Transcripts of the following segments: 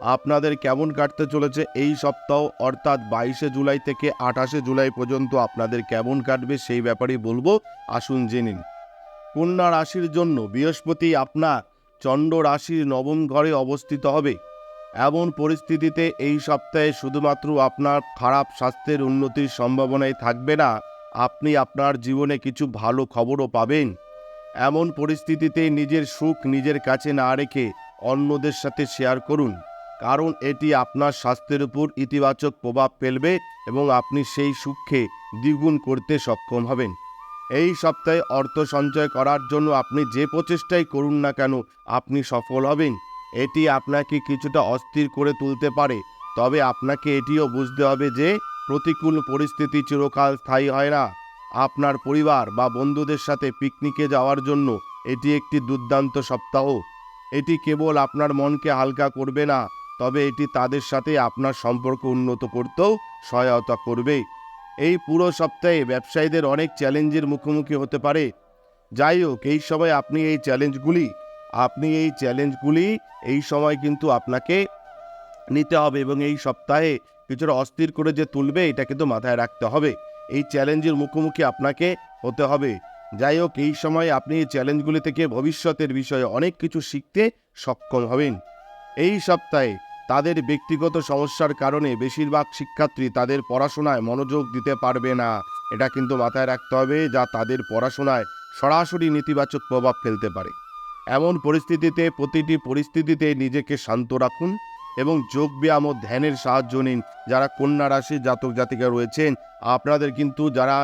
আপনাদের কেমন কাটতে চলেছে এই সপ্তাহ, অর্থাৎ বাইশে জুলাই থেকে আঠাশে জুলাই পর্যন্ত আপনাদের কেমন কাটবে সেই ব্যাপারেই বলব, আসুন জেনে নিন কন্যা রাশির জন্য বৃহস্পতি আপনার চন্দ্র রাশির নবম ঘরে অবস্থিত হবে। এমন পরিস্থিতিতে এই সপ্তাহে শুধুমাত্র আপনার খারাপ স্বাস্থ্যের উন্নতির সম্ভাবনাই থাকবে না, আপনি আপনার জীবনে কিছু ভালো খবরও পাবেন। এমন পরিস্থিতিতে নিজের সুখ নিজের কাছে না রেখে অন্যদের সাথে শেয়ার করুন। কারণ এটি আপনার স্বাস্থ্যের উপর ইতিবাচক প্রভাব ফেলবে এবং আপনি সেই সুখে দ্বিগুণ করতে সক্ষম হবেন। এই সপ্তাহে অর্থ সঞ্চয় করার জন্য আপনি যে প্রচেষ্টাই করুন না কেন, আপনি সফল হবেন। এটি আপনাকে কিছুটা অস্থির করে তুলতে পারে, তবে আপনাকে এটিও বুঝতে হবে যে প্রতিকূল পরিস্থিতি চিরকাল স্থায়ী হয় না। আপনার পরিবার বা বন্ধুদের সাথে পিকনিকে যাওয়ার জন্য এটি একটি দুর্দান্ত সপ্তাহ। এটি কেবল আপনার মনকে হালকা করবে না তবে এটি তাদের সাথে আপনার সম্পর্ক উন্নত করতেও সহায়তা করবে। এই পুরো সপ্তাহে ব্যবসায়ীদের অনেক চ্যালেঞ্জের মুখোমুখি হতে পারে। যাই হোক, এই সময় আপনি এই চ্যালেঞ্জগুলি, আপনি এই চ্যালেঞ্জগুলি এই সময় কিন্তু আপনাকে নিতে হবে এবং এই সপ্তাহে কিছুটা অস্থির করে যে তুলবে, এটা কিন্তু মাথায় রাখতে হবে। এই চ্যালেঞ্জের মুখোমুখি আপনাকে হতে হবে। যাই হোক, এই সময় আপনি এই চ্যালেঞ্জগুলি থেকে ভবিষ্যতের বিষয়ে অনেক কিছু শিখতে সক্ষম হবেন। এই সপ্তাহে তাদের ব্যক্তিগত সমস্যার কারণে বেশিরভাগ শিক্ষার্থী তাদের পড়াশোনায় মনোযোগ দিতে পারবে না। এটা কিন্তু মাথায় রাখতে হবে যা তাদের পড়াশোনায় সরাসরি নেতিবাচক প্রভাব ফেলতে পারে। এমন পরিস্থিতিতে প্রতিটি পরিস্থিতিতে নিজেকে শান্ত রাখুন এবং যোগ ব্যায়াম ও ধ্যানের সাহায্য নিন। যারা কন্যা রাশির জাতক জাতিকা রয়েছেন, আপনাদের কিন্তু যারা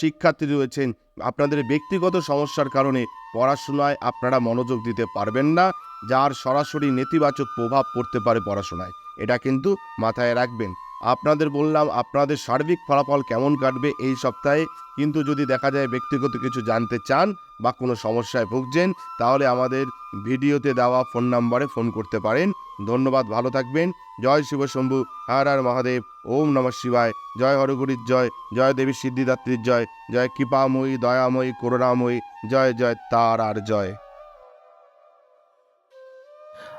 শিক্ষার্থী রয়েছেন। আপনাদের ব্যক্তিগত সমস্যার কারণে পড়াশোনায় আপনারা মনোযোগ দিতে পারবেন না, যার সরাসরি নেতিবাচক প্রভাব পড়তে পারে পড়াশোনায়। এটা কিন্তু মাথায় রাখবেন। আপনাদের বললাম আপনাদের সার্বিক ফলাফল কেমন কাটবে এই সপ্তাহে, কিন্তু যদি দেখা যায় ব্যক্তিগত কিছু জানতে চান বা কোনো সমস্যায় ভুগছেন, তাহলে আমাদের ভিডিওতে দেওয়া ফোন নাম্বারে ফোন করতে পারেন। ধন্যবাদ, ভালো থাকবেন। জয় শিব শম্ভু, হর হর মহাদেব, ওম নমঃ শিবায়। জয় হরগুরির জয় জয় দেবী সিদ্ধিদাত্রীর জয় জয় কৃপাময়ী, দয়াময়ী, করুণাময়ী, জয় জয় তার আর জয়।